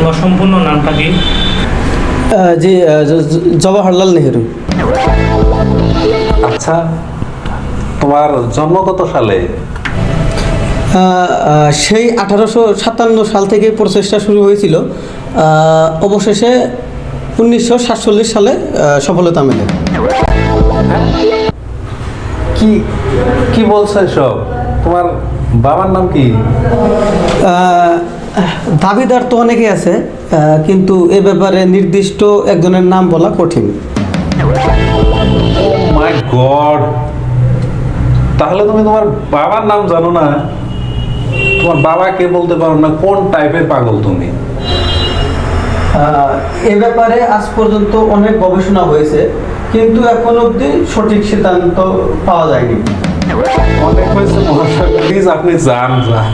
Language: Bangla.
তোমার সম্পূর্ণ নামটা কি? জি জওয়াহরলাল নেহেরু। আচ্ছা তোমার জন্ম কত সালে? সেই আঠারোশো সাতান্ন সাল থেকে প্রচেষ্টা শুরু হয়েছিল। অবশেষে উনিশশো সাতচল্লিশ সালে সফলতা মেলে। কি কি বলছো এসব? তোমার বাবার নাম কি? দাবিদার তো অনেকে আছে কিন্তু এ ব্যাপারে নির্দিষ্ট একজনের নাম বলা কঠিন। মাই গড তাহলে তুমি তোমার বাবার নাম জানো না? তোমার বাবাকে বলতে পারো না? কোন টাইপের পাগল তুমি? এ ব্যাপারে আজ পর্যন্ত অনেক গবেষণা হয়েছে কিন্তু এখন অবধি সঠিক সিদ্ধান্ত পাওয়া যায়নি। অনেক হয়েছে মহাশয়। প্লিজ আপনি যান যান।